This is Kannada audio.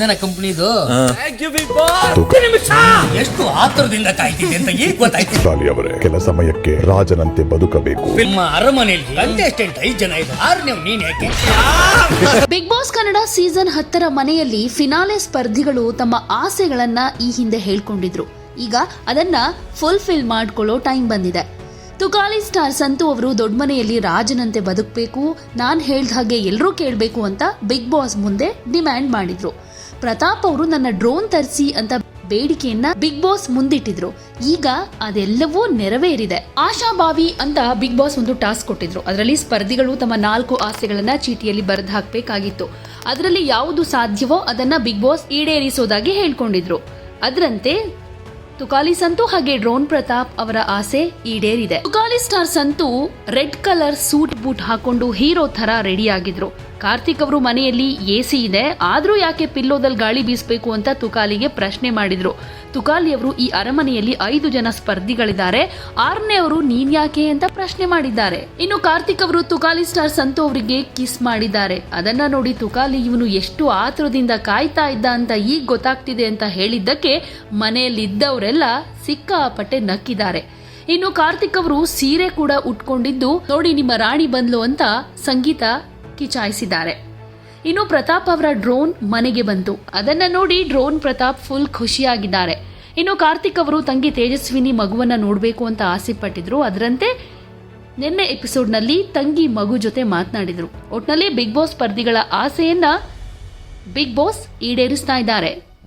ನನ್ನ ಕಂಪ್ನಿದು? ಎಷ್ಟು ಆತುರದಿಂದ ಕಾಯ್ತಿದೆ ಅಂತ ಈಗ ಗೊತ್ತಾಯ್ತು ಶಾಲಿ ಅವರೇ ಕೆಲ ಸಮಯಕ್ಕೆ ರಾಜನಂತೆ ಬದುಕಬೇಕು. ನಿಮ್ಮ ಅರಮನೆಯಲ್ಲಿ ಕಂಟೆಸ್ಟೆಂಟ್ ಐದು ಜನ ಆರನೇ ನೀನ್ ಯಾಕೆ? ಬಿಗ್ ಬಾಸ್ ಕನ್ನಡ ಸೀಸನ್ ಹತ್ತರ ಮನೆಯಲ್ಲಿ ಫಿನಾಲೆ ಸ್ಪರ್ಧಿಗಳು ತಮ್ಮ ಆಸೆಗಳನ್ನ ಈ ಹಿಂದೆ ಹೇಳ್ಕೊಂಡಿದ್ರು. ಈಗ ಅದನ್ನ ಫುಲ್ಫಿಲ್ ಮಾಡ್ಕೊಳ್ಳೋ ಟೈಮ್ ಬಂದಿದೆ. ತುಕಾಲಿ ಸ್ಟಾರ್ ಸಂತು ಅವರು ದೊಡ್ಡ ಮನೆಯಲ್ಲಿ ರಾಜನಂತೆ ಬದುಕಬೇಕು ನಾನ್ ಹೇಳ್ದ ಹಾಗೆ ಎಲ್ಲರೂ ಕೇಳಬೇಕು ಅಂತ ಬಿಗ್ ಬಾಸ್ ಮುಂದೆ ಡಿಮ್ಯಾಂಡ್ ಮಾಡಿದ್ರು. ಪ್ರತಾಪ್ ಅವರು ನನ್ನ ಡ್ರೋನ್ ತರಿಸಿ ಅಂತ ಬೇಡಿಕೆಯನ್ನ ಬಿಗ್ ಬಾಸ್ ಮುಂದಿಟ್ಟಿದ್ರು. ಈಗ ಅದೆಲ್ಲವೂ ನೆರವೇರಿದೆ. ಆಶಾಭಾವಿ ಅಂತ ಬಿಗ್ ಬಾಸ್ ಒಂದು ಟಾಸ್ಕ್ ಕೊಟ್ಟಿದ್ರು. ಅದರಲ್ಲಿ ಸ್ಪರ್ಧಿಗಳು ತಮ್ಮ ನಾಲ್ಕು ಆಸೆಗಳನ್ನ ಚೀಟಿಯಲ್ಲಿ ಬರೆದು ಹಾಕಬೇಕಾಗಿತ್ತು. ಅದರಲ್ಲಿ ಯಾವುದು ಸಾಧ್ಯವೋ ಅದನ್ನ ಬಿಗ್ ಬಾಸ್ ಈಡೇರಿಸೋದಾಗಿ ಹೇಳ್ಕೊಂಡಿದ್ರು. ಅದರಂತೆ, ತುಕಾಲಿ ಸಂತು ಹಾಗೆ ಡ್ರೋನ್ ಪ್ರತಾಪ್ ಅವರ ಆಸೆ ಈಡೇರಿದೆ. Tukali star Santu red colour suit boot ಹಾಕೊಂಡು ಹೀರೋ ತರ ರೆಡಿ ಆಗಿದ್ರು. ಕಾರ್ತಿಕ್ ಅವರು ಮನೆಯಲ್ಲಿ ಎಸಿ ಇದೆ, ಆದರೂ ಯಾಕೆ ಪಿಲ್ಲೋದಲ್ಲಿ ಗಾಳಿ ಬೀಸಬೇಕು ಅಂತ ತುಕಾಲಿಗೆ ಪ್ರಶ್ನೆ ಮಾಡಿದರು. ತುಕಾಲಿ ಅವರು ಈ ಅರಮನೆಯಲ್ಲಿ ಐದು ಜನ ಸ್ಪರ್ಧಿಗಳಿದ್ದಾರೆ, ಆರನೇ ಅವರು ನೀನ್ಯಾಕೆ ಅಂತ ಪ್ರಶ್ನೆ ಮಾಡಿದ್ದಾರೆ. ಇನ್ನು ಕಾರ್ತಿಕ್ ಅವರು ತುಕಾಲಿ ಸ್ಟಾರ್ ಸಂತು ಅವರಿಗೆ ಕಿಸ್ ಮಾಡಿದ್ದಾರೆ. ಅದನ್ನ ನೋಡಿ ತುಕಾಲಿ ಇವನು ಎಷ್ಟು ಆತುರದಿಂದ ಕಾಯ್ತಾ ಇದ್ದ ಅಂತ ಈಗ ಗೊತ್ತಾಗ್ತಿದೆ ಅಂತ ಹೇಳಿದ್ದಕ್ಕೆ ಮನೆಯಲ್ಲಿದ್ದವರೆಲ್ಲ ಸಿಕ್ಕಾಪಟ್ಟೆ ನಕ್ಕಿದ್ದಾರೆ. ಇನ್ನು ಕಾರ್ತಿಕ್ ಅವರು ಸೀರೆ ಕೂಡ ಉಟ್ಕೊಂಡಿದ್ದು, ನೋಡಿ ನಿಮ್ಮ ರಾಣಿ ಬಂದ್ಲು ಅಂತ ಸಂಗೀತ ಕಿಚಾಯಿಸಿದ್ದಾರೆ ಇನ್ನು ಪ್ರತಾಪ್ ಅವರ ಡ್ರೋನ್ ಮನೆಗೆ ಬಂತು. ಅದನ್ನ ನೋಡಿ ಡ್ರೋನ್ ಪ್ರತಾಪ್ ಫುಲ್ ಖುಷಿಯಾಗಿದ್ದಾರೆ. ಇನ್ನು ಕಾರ್ತಿಕ್ ಅವರು ತಂಗಿ ತೇಜಸ್ವಿನಿ ಮಗುವನ್ನ ನೋಡಬೇಕು ಅಂತ ಆಸೆ ಪಟ್ಟಿದ್ರು ಅದರಂತೆ ನಿನ್ನೆ ಎಪಿಸೋಡ್ನಲ್ಲಿ ತಂಗಿ ಮಗು ಜೊತೆ ಮಾತನಾಡಿದರು. ಒಟ್ನಲ್ಲಿ ಬಿಗ್ ಬಾಸ್ ಸ್ಪರ್ಧಿಗಳ ಆಸೆಯನ್ನ ಬಿಗ್ ಬಾಸ್ ಈಡೇರಿಸ್ತಾ ಇದ್ದಾರೆ.